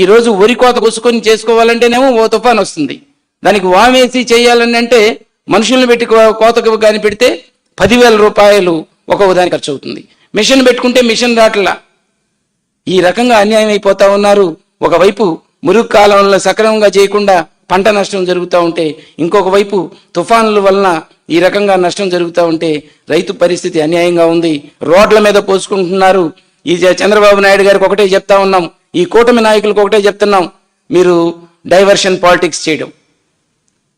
ఈ రోజు వరి కోత కొసుకొని చేసుకోవాలంటేనేమో ఓ తుఫాన్ వస్తుంది. దానికి వామేసి చేయాలని అంటే మనుషుల్ని పెట్టి కోతకు కానీ పెడితే పదివేల రూపాయలు ఒక్కొక్క దానికి ఖర్చు అవుతుంది. మిషన్ పెట్టుకుంటే మిషన్ రాట్లా. ఈ రకంగా అన్యాయం అయిపోతా ఉన్నారు. ఒకవైపు మురుగు కాలంలో సక్రమంగా చేయకుండా పంట నష్టం జరుగుతూ ఉంటే ఇంకొక వైపు తుఫానుల వలన ఈ రకంగా నష్టం జరుగుతూ ఉంటే రైతు పరిస్థితి అన్యాయంగా ఉంది. రోడ్ల మీద పోసుకుంటున్నారు. ఈ జ- చంద్రబాబు నాయుడు గారికి ఒకటే చెప్తా ఉన్నాం. ఈ కూటమి నాయకులకు ఒకటే చెప్తున్నాం. మీరు డైవర్షన్ పాలిటిక్స్ చేయడం.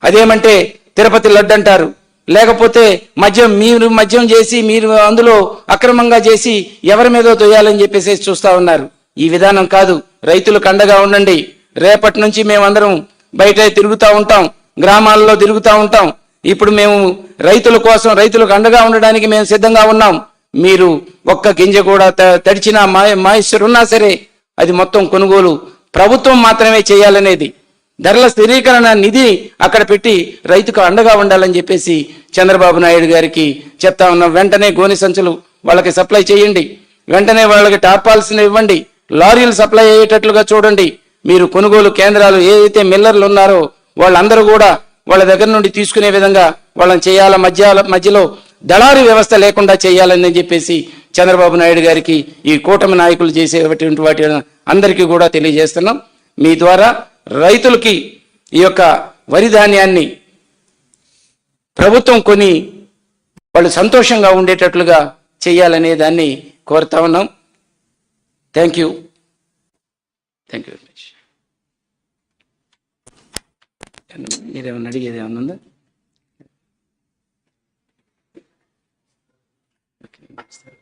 అదేమంటే తిరుపతి లడ్డు అంటారు. లేకపోతే మద్యం మీరు మద్యం చేసి మీరు అందులో అక్రమంగా చేసి ఎవరి మీదో తొయ్యాలని చెప్పేసి చూస్తా ఉన్నారు. ఈ విధానం కాదు. రైతులకు అండగా ఉండండి. రేపటి నుంచి మేమందరం బయట తిరుగుతూ ఉంటాం. గ్రామాల్లో తిరుగుతూ ఉంటాం. ఇప్పుడు మేము రైతుల కోసం రైతులకు అండగా ఉండడానికి మేము సిద్ధంగా ఉన్నాం. మీరు ఒక్క గింజ కూడా త- తడిచిన మాయిశ్చర్ ఉన్నా సరే అది మొత్తం కొనుగోలు ప్రభుత్వం మాత్రమే చేయాలనేది. ధరల స్థిరీకరణ నిధి అక్కడ పెట్టి రైతుకు అండగా ఉండాలని చెప్పేసి చంద్రబాబు నాయుడు గారికి చెప్తా ఉన్నాం. వెంటనే గోనె సంచులు వాళ్ళకి సప్లై చేయండి. వెంటనే వాళ్ళకి టార్పాల్సిన ఇవ్వండి. లారీలు సప్లై అయ్యేటట్లుగా చూడండి. మీరు కొనుగోలు కేంద్రాలు ఏదైతే మిల్లర్లు ఉన్నారో వాళ్ళందరూ కూడా వాళ్ళ దగ్గర నుండి తీసుకునే విధంగా వాళ్ళని చేయాల మధ్య మధ్యలో దళారు వ్యవస్థ లేకుండా చేయాలని చెప్పేసి చంద్రబాబు నాయుడు గారికి ఈ కూటమి నాయకులు చేసేటువంటి వాటి అందరికీ కూడా తెలియజేస్తున్నాం. మీ ద్వారా రైతులకి ఈ యొక్క వరి ధాన్యాన్ని ప్రభుత్వం కొని వాళ్ళు సంతోషంగా ఉండేటట్లుగా చేయాలనే దాన్ని కోరుతా ఉన్నాం. Thank you thank you very much మీరేమన్నా అడిగేది ఏమన్నా ఉందా? next time.